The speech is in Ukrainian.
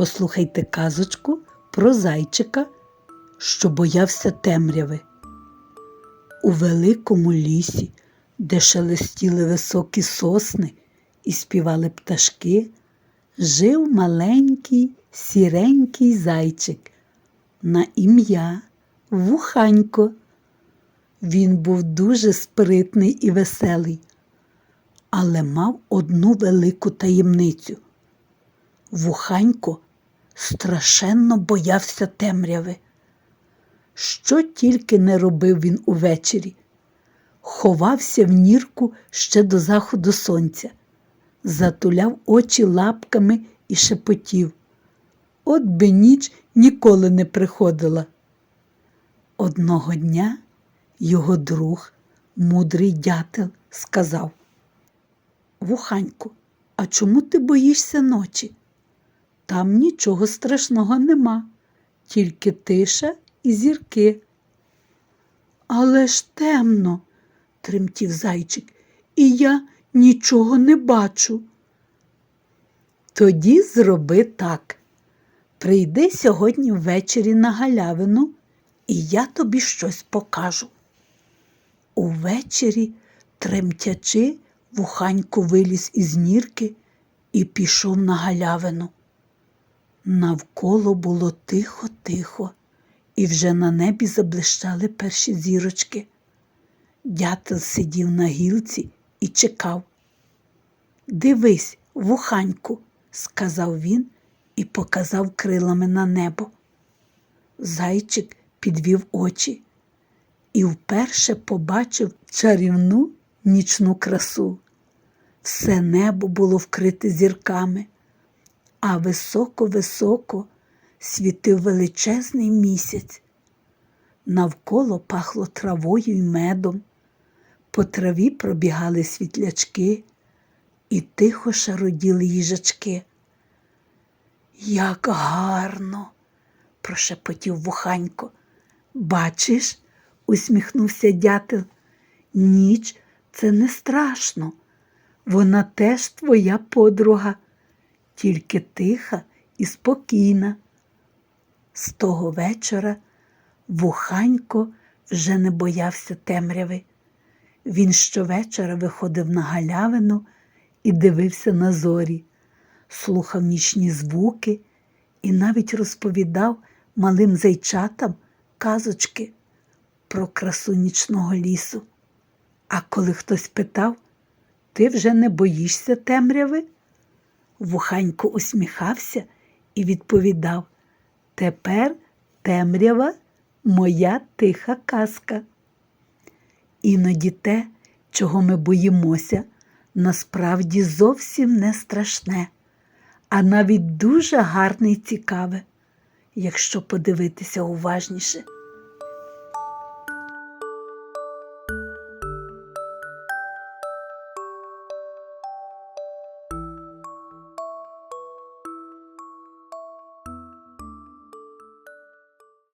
Послухайте казочку про зайчика, що боявся темряви. У великому лісі, де шелестіли високі сосни і співали пташки, жив маленький сіренький зайчик на ім'я Вуханько. Він був дуже спритний і веселий, але мав одну велику таємницю. Вуханько страшенно боявся темряви. Що тільки не робив він увечері, ховався в нірку ще до заходу сонця, затуляв очі лапками і шепотів. От би ніч ніколи не приходила. Одного дня його друг, мудрий дятел, сказав Вуханьку, а чому ти боїшся ночі? Там нічого страшного нема, тільки тиша і зірки. Але ж темно, тремтів зайчик, і я нічого не бачу. Тоді зроби так. Прийди сьогодні ввечері на галявину, і я тобі щось покажу. Увечері, тремтячи, вуханько виліз із нірки і пішов на галявину. Навколо було тихо-тихо, і вже на небі заблищали перші зірочки. Дятел сидів на гілці і чекав. Дивись, вуханьку, сказав він і показав крилами на небо. Зайчик підвів очі і вперше побачив чарівну нічну красу. Все небо було вкрите зірками, а високо-високо світив величезний місяць. Навколо пахло травою й медом, по траві пробігали світлячки і тихо шароділи їжачки. Як гарно, прошепотів вуханько. Бачиш, усміхнувся дятел. Ніч це не страшно. Вона теж твоя подруга, тільки тиха і спокійна. З того вечора вуханько вже не боявся темряви. Він щовечора виходив на галявину і дивився на зорі, слухав нічні звуки і навіть розповідав малим зайчатам казочки про красу нічного лісу. А коли хтось питав, ти вже не боїшся темряви? Вуханько усміхався і відповідав Тепер темрява моя тиха казка. Іноді те, чого ми боїмося, насправді зовсім не страшне, а навіть дуже гарне і цікаве, якщо подивитися уважніше.